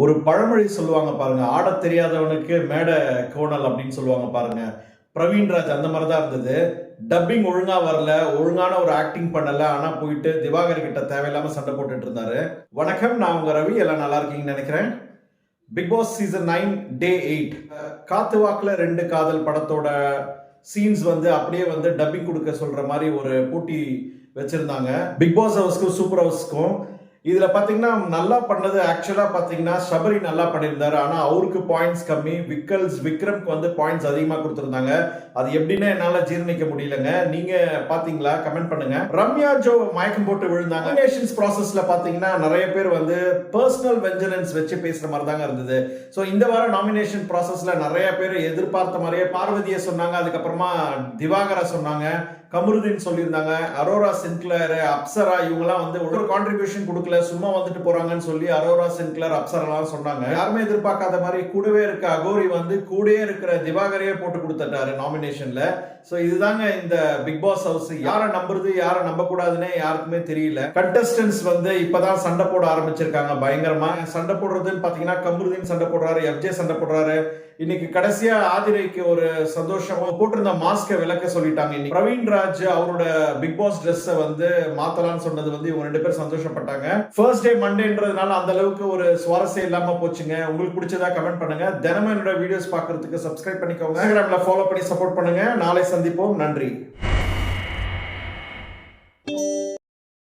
ஒரு பழமொழி சொல்லுவாங்க பாருங்க ஆடத் தெரியாதவனுக்கு மேடை கோணல் அப்படின்னு சொல்லுவாங்க பாருங்க. பிரவீன்ராஜ் அந்த மாதிரி தான் இருந்தது. டப்பிங் ஒழுங்கா வரல ஒழுங்கான ஒரு ஆக்டிங் பண்ணல ஆனா போயிட்டு திவாகர் கிட்ட தேவையில்லாம சண்டை போட்டுட்டு இருந்தாரு. வணக்கம் நான் உங்க ரவி எல்லாம் நல்லா இருக்கீங்கன்னு நினைக்கிறேன். Bigg Boss season nine day eight காத்து வாக்குல ரெண்டு காதல் படத்தோட சீன்ஸ் வந்து அப்படியே வந்து டப்பிங் கொடுக்க சொல்ற மாதிரி ஒரு போட்டி வச்சிருந்தாங்க. பிக் பாஸ் ஹவுஸ்க்கும் சூப்பர் ஹவுஸ்க்கும் இதில் பார்த்தீங்கன்னா நல்லா பண்ணது ஆக்சுவலாக பார்த்தீங்கன்னா சபரி நல்லா பண்ணியிருந்தாரு. ஆனால் அவருக்கு பாயிண்ட்ஸ் கம்மி. விக்கல்ஸ் விக்ரம்க்கு வந்து பாயிண்ட்ஸ் அதிகமாக கொடுத்துருந்தாங்க. அது எப்படின்னா என்னால் ஜீரணிக்க முடியலங்க. நீங்கள் பார்த்தீங்களா கமெண்ட் பண்ணுங்க. ரம்யா ஜோ மயக்கம் போட்டு விழுந்தாங்க. நேஷன்ஸ் ப்ராசஸில் பார்த்தீங்கன்னா நிறைய பேர் வந்து பர்சனல் வெஞ்சனன்ஸ் வச்சு பேசுகிற மாதிரி தாங்க இருந்தது. ஸோ இந்த வாரம் நாமினேஷன் ப்ராசஸில் நிறைய பேர் எதிர்பார்த்த மாதிரியே பார்வதியை சொன்னாங்க. அதுக்கப்புறமா திவாகரா சொன்னாங்க. கமருதீன் சொல்லியிருந்தாங்க. அரோரா சின்க்ளர் அப்சரா இவங்கெல்லாம் வந்து ஒரு கான்ட்ரிபியூஷன் கொடுக்கல. சும்மா வந்துட்டு போறாங்கன்னு சொல்லி அரோரா சின்க்ளர் அப்சரெல்லாம் சொன்னாங்க. யாருமே எதிர்பார்க்காத மாதிரி கூடவே இருக்க அகோரி வந்து கூடவே இருக்கிற திவாகரையே போட்டு கொடுத்துட்டாரு நாமினேஷன்ல ஸோ இதுதாங்க இந்த பிக் பாஸ் ஹவுஸ் யாரை நம்புறது யாரை நம்ப கூடாதுன்னே யாருக்குமே தெரியல. கண்டஸ்டன்ஸ் வந்து இப்பதான் சண்டை போட ஆரம்பிச்சிருக்காங்க பயங்கரமா. சண்டை போடுறதுன்னு பாத்தீங்கன்னா கமருதீன் சண்டை போடுறாரு எஃப்ஜே சண்டை போடுறாரு. இன்னைக்கு கடைசியா ஆதிரைக்கு ஒரு சந்தோஷம். போட்டிருந்த மாஸ்க விளக்க சொல்லிட்டாங்க இன்னைக்கு. பிரவீன் ராஜ் அவரோட பிக் பாஸ் ட்ரெஸ்ஸை வந்து மாத்தலாம்னு சொன்னது வந்து இவங்க ரெண்டு பேரும் சந்தோஷப்பட்டாங்க. ஃபர்ஸ்ட் டே மண்டேன்றதுனால அந்த அளவுக்கு ஒரு சுவாரஸ்யம் இல்லாம போச்சுங்க. உங்களுக்கு பிடிச்சதா கமெண்ட் பண்ணுங்க. தினமும் என்னோட வீடியோஸ் பாக்குறதுக்கு சப்ஸ்கிரைப் பண்ணிக்கோங்க. இன்ஸ்டாகிராம்ல ஃபாலோ பண்ணி சப்போர்ட் பண்ணுங்க. நாளை சந்திப்போம். நன்றி.